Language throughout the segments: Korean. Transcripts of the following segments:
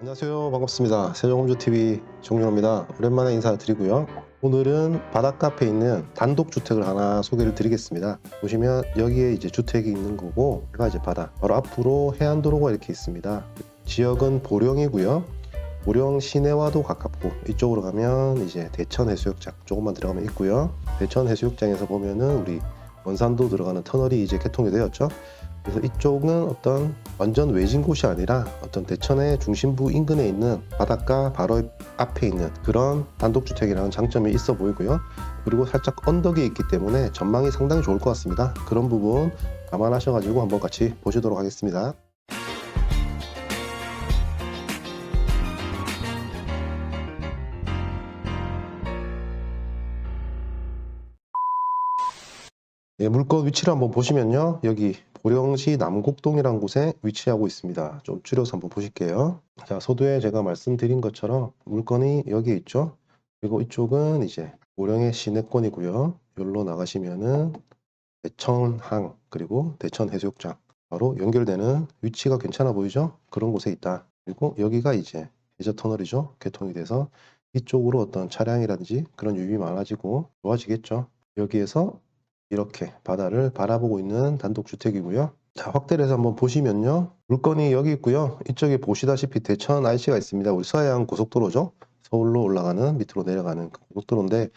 안녕하세요. 반갑습니다. 세종홈즈TV 정준호입니다. 오랜만에 인사드리고요. 오늘은 바닷가 앞에 있는 단독주택을 하나 소개를 드리겠습니다. 보시면 여기에 이제 주택이 있는 거고 여기가 이제 바다. 바로 앞으로 해안도로가 이렇게 있습니다. 지역은 보령이고요. 보령 시내와도 가깝고 이쪽으로 가면 이제 대천 해수욕장 조금만 들어가면 있고요. 대천 해수욕장에서 보면은 우리 원산도 들어가는 터널이 이제 개통이 되었죠 그래서 이쪽은 어떤 완전 외진 곳이 아니라 어떤 대천의 중심부 인근에 있는 바닷가 바로 앞에 있는 그런 단독주택이라는 장점이 있어 보이고요. 그리고 살짝 언덕이 있기 때문에 전망이 상당히 좋을 것 같습니다. 그런 부분 감안하셔가지고 한번 같이 보시도록 하겠습니다. 예, 물건 위치를 한번 보시면요. 여기 보령시 남곡동이라는 곳에 위치하고 있습니다. 좀 줄여서 한번 보실게요. 자, 서두에 제가 말씀드린 것처럼 물건이 여기 있죠. 그리고 이쪽은 이제 보령의 시내권이고요. 여기로 나가시면은 대천항 그리고 대천 해수욕장 바로 연결되는 위치가 괜찮아 보이죠? 그런 곳에 있다. 그리고 여기가 이제 해저 터널이죠. 개통이 돼서 이쪽으로 어떤 차량이라든지 그런 유입이 많아지고 좋아지겠죠. 여기에서 이렇게 바다를 바라보고 있는 단독주택이고요. 자, 확대를 해서 한번 보시면요. 물건이 여기 있고요. 이쪽에 보시다시피 대천 IC가 있습니다. 우리 서해안 고속도로죠. 서울로 올라가는 밑으로 내려가는 그 고속도로인데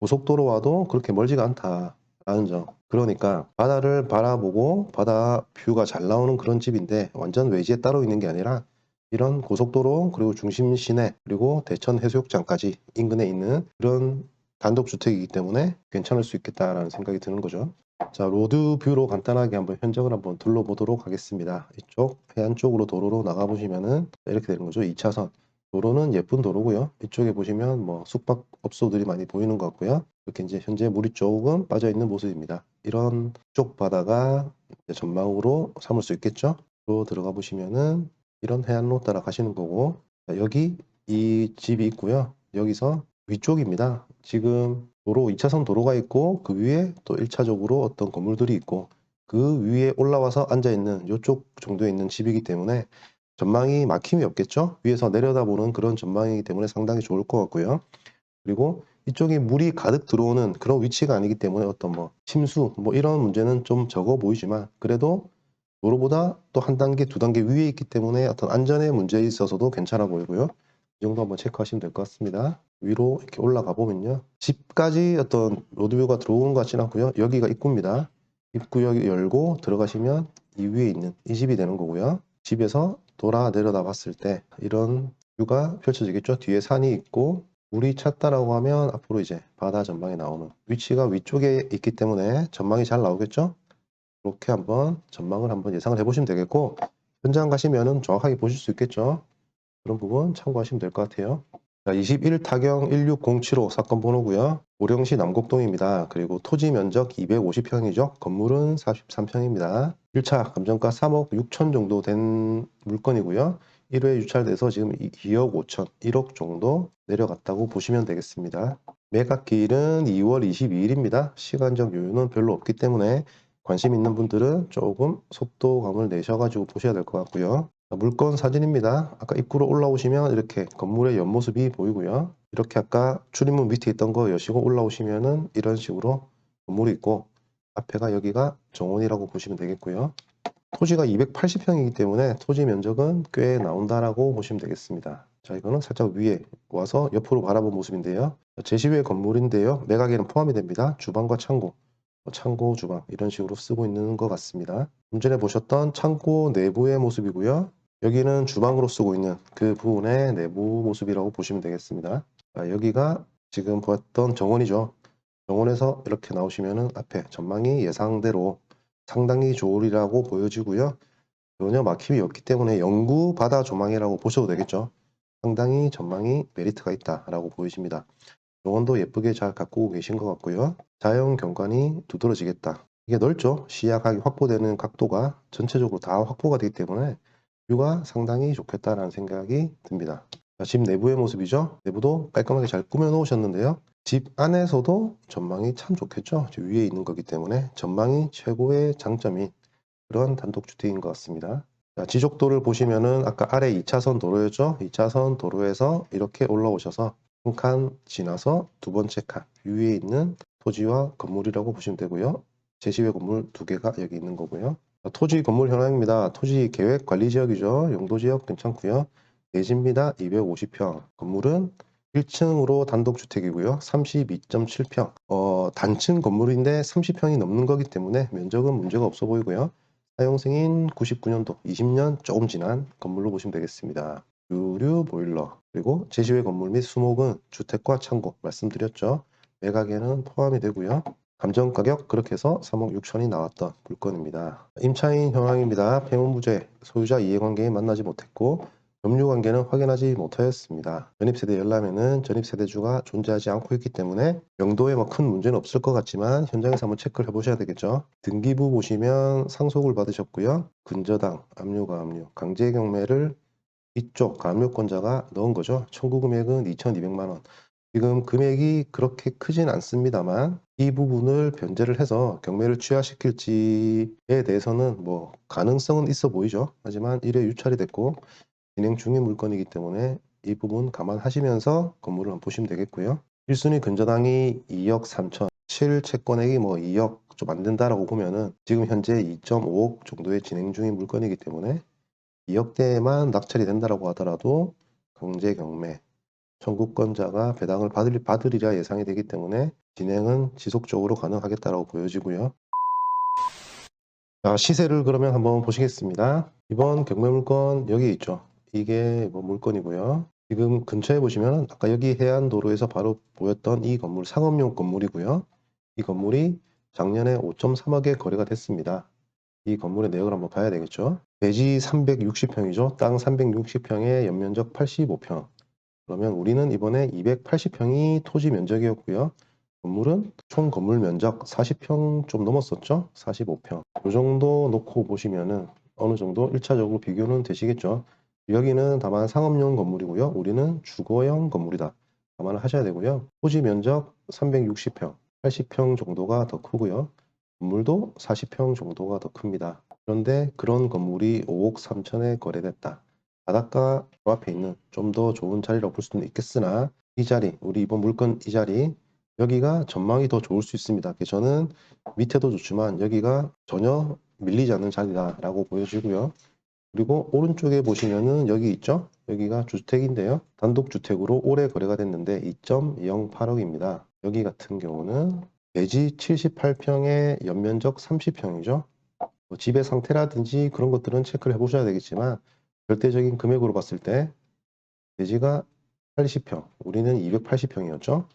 고속도로와도 그렇게 멀지가 않다라는 점. 그러니까 바다를 바라보고 바다 뷰가 잘 나오는 그런 집인데 완전 외지에 따로 있는 게 아니라 이런 고속도로 그리고 중심 시내 그리고 대천 해수욕장까지 인근에 있는 그런 단독주택이기 때문에 괜찮을 수 있겠다라는 생각이 드는 거죠. 자, 로드 뷰로 간단하게 한번 현장을 한번 둘러보도록 하겠습니다. 이쪽 해안 쪽으로 도로로 나가 보시면은 이렇게 되는 거죠. 2차선. 도로는 예쁜 도로고요. 이쪽에 보시면 뭐 숙박업소들이 많이 보이는 것 같고요. 이렇게 이제 현재 물이 조금 빠져 있는 모습입니다. 이런 쪽 바다가 전망으로 삼을 수 있겠죠. 또 들어가 보시면은 이런 해안로 따라 가시는 거고 자, 여기 이 집이 있고요. 여기서 위쪽입니다. 지금 도로 2차선 도로가 있고 그 위에 또 1차적으로 어떤 건물들이 있고 그 위에 올라와서 앉아 있는 이쪽 정도에 있는 집이기 때문에 전망이 막힘이 없겠죠. 위에서 내려다보는 그런 전망이기 때문에 상당히 좋을 것 같고요. 그리고 이쪽에 물이 가득 들어오는 그런 위치가 아니기 때문에 어떤 뭐 침수 뭐 이런 문제는 좀 적어 보이지만 그래도 도로보다 또 한 단계 두 단계 위에 있기 때문에 어떤 안전의 문제에 있어서도 괜찮아 보이고요. 이 정도 한번 체크하시면 될 것 같습니다. 위로 이렇게 올라가 보면요. 집까지 어떤 로드뷰가 들어오는 것 같지는 않고요. 여기가 입구입니다. 입구 여기 열고 들어가시면 이 위에 있는 이 집이 되는 거고요. 집에서 돌아 내려다 봤을 때 이런 뷰가 펼쳐지겠죠. 뒤에 산이 있고 물이 찼다라고 하면 앞으로 이제 바다 전망이 나오는 위치가 위쪽에 있기 때문에 전망이 잘 나오겠죠. 이렇게 한번 전망을 한번 예상을 해보시면 되겠고 현장 가시면은 정확하게 보실 수 있겠죠. 그런 부분 참고하시면 될 것 같아요. 자, 21 타경 16075 사건 번호고요. 보령시 남곡동입니다. 그리고 토지 면적 250평이죠. 건물은 43평입니다. 1차 감정가 3억 6천 정도 된 물건이고요. 1회 유찰돼서 지금 2억 5천, 1억 정도 내려갔다고 보시면 되겠습니다. 매각기일은 2월 22일입니다. 시간적 여유는 별로 없기 때문에 관심 있는 분들은 조금 속도감을 내셔가지고 보셔야 될 것 같고요. 자, 물건 사진입니다. 아까 입구로 올라오시면 이렇게 건물의 옆모습이 보이고요. 이렇게 아까 출입문 밑에 있던 거 여시고 올라오시면은 이런 식으로 건물이 있고 앞에가 여기가 정원이라고 보시면 되겠고요. 토지가 280평이기 때문에 토지 면적은 꽤 나온다라고 보시면 되겠습니다. 자, 이거는 살짝 위에 와서 옆으로 바라본 모습인데요. 제시외 건물인데요. 매각에는 포함이 됩니다. 주방과 창고, 뭐 창고, 주방 이런 식으로 쓰고 있는 것 같습니다. 좀 전에 보셨던 창고 내부의 모습이고요. 여기는 주방으로 쓰고 있는 그 부분의 내부 모습이라고 보시면 되겠습니다. 자, 여기가 지금 보았던 정원이죠. 정원에서 이렇게 나오시면은 앞에 전망이 예상대로 상당히 좋으리라고 보여지고요. 전혀 막힘이 없기 때문에 영구 바다 조망이라고 보셔도 되겠죠. 상당히 전망이 메리트가 있다라고 보이십니다. 정원도 예쁘게 잘 가꾸고 계신 것 같고요. 자연 경관이 두드러지겠다. 이게 넓죠. 시야각이 확보되는 각도가 전체적으로 다 확보가 되기 때문에 뷰가 상당히 좋겠다라는 생각이 듭니다. 자, 집 내부의 모습이죠. 내부도 깔끔하게 잘 꾸며 놓으셨는데요. 집 안에서도 전망이 참 좋겠죠. 저 위에 있는 거기 때문에 전망이 최고의 장점인 그런 단독주택인 것 같습니다. 자, 지적도를 보시면은 아까 아래 2차선 도로였죠? 2차선 도로에서 이렇게 올라오셔서 한 칸 지나서 두 번째 칸 위에 있는 토지와 건물이라고 보시면 되고요. 제시외 건물 두 개가 여기 있는 거고요. 자, 토지 건물 현황입니다. 토지 계획 관리 지역이죠. 용도 지역 괜찮고요. 대지입니다. 250평. 건물은 1층으로 단독주택이고요. 32.7평. 어, 단층 건물인데 30평이 넘는 거기 때문에 면적은 문제가 없어 보이고요. 사용 승인 99년도, 20년 조금 지난 건물로 보시면 되겠습니다. 유류 보일러, 그리고 제시외 건물 및 수목은 주택과 창고 말씀드렸죠. 매각에는 포함이 되고요. 감정 가격 그렇게 해서 3억 6천이 나왔던 물건입니다. 임차인 현황입니다. 폐문부재, 소유자 이해관계에 만나지 못했고 점유관계는 확인하지 못하였습니다. 전입세대 열람에는 전입세대주가 존재하지 않고 있기 때문에 명도에 뭐 큰 문제는 없을 것 같지만 현장에서 한번 체크를 해보셔야 되겠죠. 등기부 보시면 상속을 받으셨고요. 근저당, 압류가 압류, 강제 경매를 이쪽 감유권자가 넣은 거죠. 청구 금액은 2,200만 원. 지금 금액이 그렇게 크진 않습니다만 이 부분을 변제를 해서 경매를 취하시킬지에 대해서는 뭐 가능성은 있어 보이죠. 하지만 일회 유찰이 됐고 진행 중인 물건이기 때문에 이 부분 감안하시면서 건물을 한번 보시면 되겠고요. 1순위 근저당이 2억 3천, 실채권액이 뭐 2억 좀 안 된다라고 보면은 지금 현재 2.5억 정도의 진행 중인 물건이기 때문에 2억대만 낙찰이 된다라고 하더라도 강제 경매, 청구권자가 배당을 받을, 받으리라 예상이 되기 때문에 진행은 지속적으로 가능하겠다라고 보여지고요. 자, 시세를 그러면 한번 보시겠습니다. 이번 경매 물건 여기 있죠. 이게 뭐 물건이고요. 지금 근처에 보시면 아까 여기 해안도로에서 바로 보였던 이 건물 상업용 건물이고요. 이 건물이 작년에 5.3억에 거래가 됐습니다. 이 건물의 내역을 한번 봐야 되겠죠. 대지 360평이죠. 땅 360평에 연면적 85평. 그러면 우리는 이번에 280평이 토지 면적이었고요. 건물은 총 건물 면적 40평 좀 넘었었죠. 45평. 이 정도 놓고 보시면은 어느 정도 1차적으로 비교는 되시겠죠. 여기는 다만 상업용 건물이고요. 우리는 주거용 건물이다. 감안을 하셔야 되고요. 토지 면적 360평, 80평 정도가 더 크고요. 건물도 40평 정도가 더 큽니다. 그런데 그런 건물이 5억 3천에 거래됐다. 바닷가 그 앞에 있는 좀 더 좋은 자리라고 볼 수는 있겠으나 이 자리, 우리 이번 물건 이 자리 여기가 전망이 더 좋을 수 있습니다. 저는 밑에도 좋지만 여기가 전혀 밀리지 않는 자리다라고 보여지고요. 그리고 오른쪽에 보시면은 여기 있죠? 여기가 주택인데요. 단독주택으로 올해 거래가 됐는데 2.08억입니다. 여기 같은 경우는 대지 78평에 연면적 30평이죠. 뭐 집의 상태라든지 그런 것들은 체크를 해보셔야 되겠지만 절대적인 금액으로 봤을 때 대지가 80평, 우리는 280평이었죠.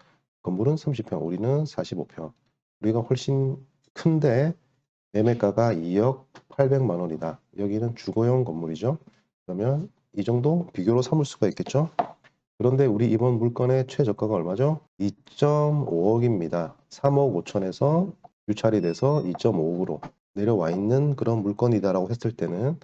건물은 30평, 우리는 45평. 우리가 훨씬 큰데 매매가가 2억 800만 원이다. 여기는 주거용 건물이죠. 그러면 이 정도 비교로 삼을 수가 있겠죠. 그런데 우리 이번 물건의 최저가가 얼마죠? 2.5억입니다. 3억 5천에서 유찰이 돼서 2.5억으로 내려와 있는 그런 물건이다라고 했을 때는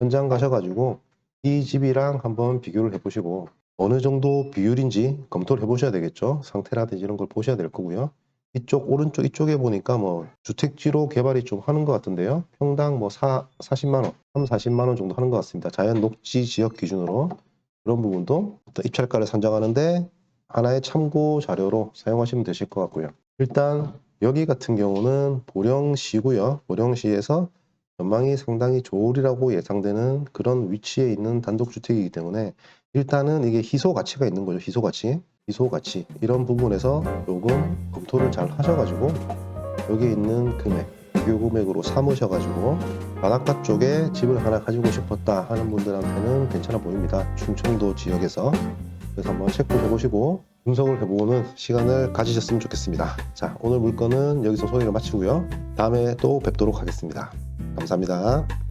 현장 가셔가지고 이 집이랑 한번 비교를 해보시고 어느 정도 비율인지 검토를 해보셔야 되겠죠. 상태라든지 이런 걸 보셔야 될 거고요. 이쪽 오른쪽 이쪽에 보니까 뭐 주택지로 개발이 좀 하는 것 같은데요. 평당 뭐 4, 40만 원, 3, 40만 원 정도 하는 것 같습니다. 자연 녹지 지역 기준으로 그런 부분도 입찰가를 산정하는데 하나의 참고 자료로 사용하시면 되실 것 같고요. 일단 여기 같은 경우는 보령시고요. 보령시에서 전망이 상당히 좋으리라고 예상되는 그런 위치에 있는 단독주택이기 때문에 일단은 이게 희소 가치가 있는 거죠. 희소 가치. 희소 가치. 이런 부분에서 조금 검토를 잘 하셔가지고 여기 있는 금액, 비교 금액으로 삼으셔가지고 바닷가 쪽에 집을 하나 가지고 싶었다 하는 분들한테는 괜찮아 보입니다. 충청도 지역에서. 그래서 한번 체크해 보시고 분석을 해보는 시간을 가지셨으면 좋겠습니다. 자, 오늘 물건은 여기서 소개를 마치고요. 다음에 또 뵙도록 하겠습니다. 감사합니다.